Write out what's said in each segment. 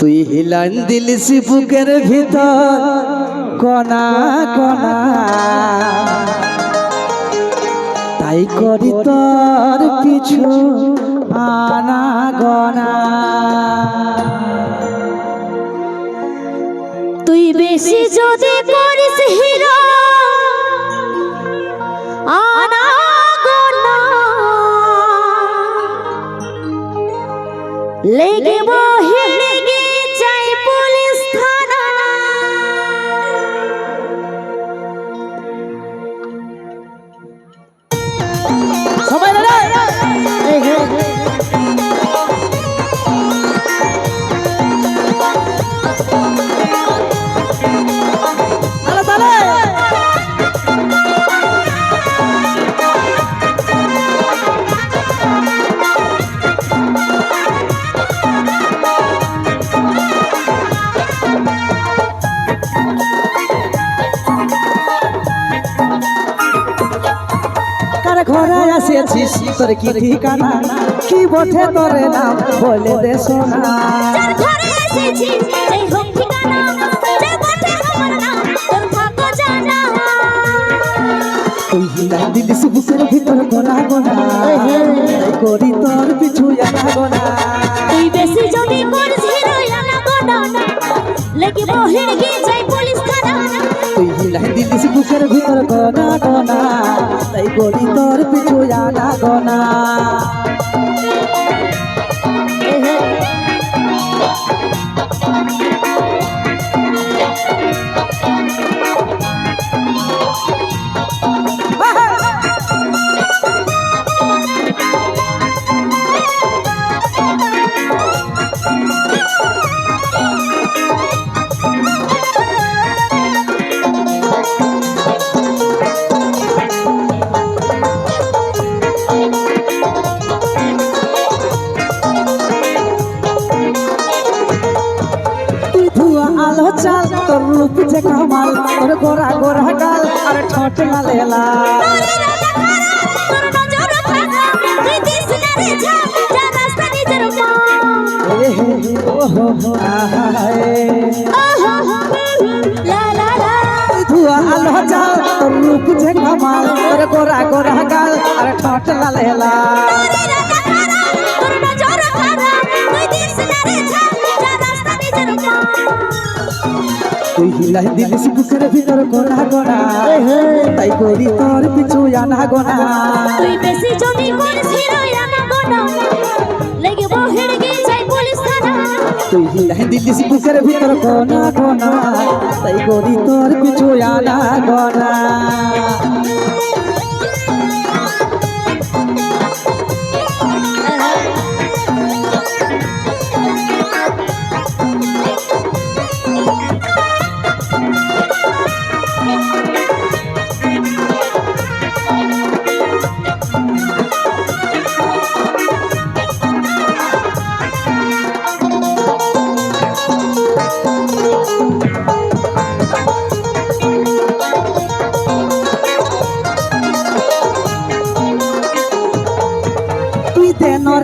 তুই হিলান দিলিস বুকের ভিতর। কণা কণা তাই করি তোর পিছু আনা, গনা। তুই বেশি যদি করিস হিরো, আনা, গোনা। লেগে বহি আসিয়াছিস তোর কি ঠিকানা? কি বটে তোরে নাম? বলে দে সোনা দিলিস বুকের ভিতর গোনা। গোনা করি তোর পিছু আনা গোনা। তুই বেশি যদি হিরো আনা গোনা লেগে বহি দিলিস বুকের ভিতর গনা গনা তাই বলি তোর পিছু আনা গোনা রূপ যে কামাল তোর গোরা গোরা গাল আর ঠোঁট লালে লাল তোরে রাজা খারা তোর নজর খারা তুই দিস না রে ঝাপ যা রাস্তা নিজের মা এ হে হে, ও হো হো, আহা হে। লা লা লা তুই ধুয়া আলো চাল তোর রূপ যে কামাল তোর গোরা গোরা গাল আর ঠোঁট লালে লাল তুই হিলাই দিলিস বুকের ভিতর গোনা গোনা তাই করি তোর পিছু আনা গোনা তুই বেশি জমি করিস হিরো আনা গোনা লেগে বহিড় গে পুলিশ থানা। তুই হিলাই দিলিস বুকের ভিতর গোনা গোনা তাই করি তোর পিছু আনা গোনা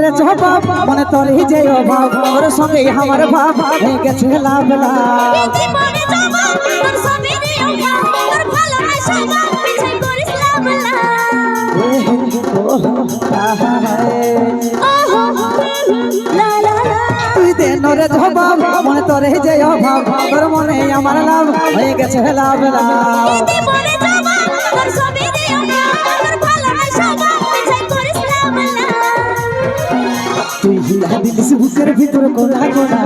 দেন রে জবাব মনে তোর যে অভাব ওর সঙ্গে আমার ভাব হয়ে গেছে লাভ লাভ। তুই জবাব মনে তোর যে অভাব তোর মনে আমার লাভ হয়ে গেছে লাভ লাভ। হিলা দিলিস বুকের ভিতর কোনা কোনা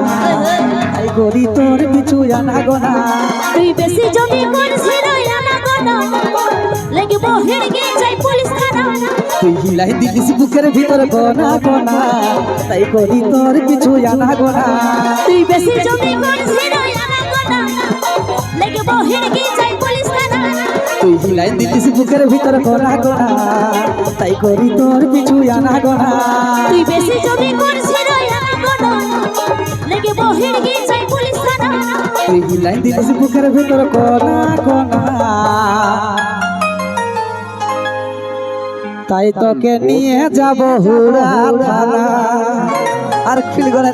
আই গরি তোর পিছু আনা গোনা তুই বেশি জমি করিস হিরো আনা গোনা লেগে বহিড় গে যাই পুলিশ থানা। তুই হিলাই দিলিস বুকের ভিতর কোনা কোনা তাই করি তোর পিছু আনা গোনা তুই বেশি জমি গোনা যাই পুলিশ থানা। তুই হিলাই দিলিস বুকের ভিতর কোনা কোনা তাই করি তোর পিছু আনা গোনা ভিতর তাই তোকে নিয়ে যাব হুড়া আর খিলগড়ে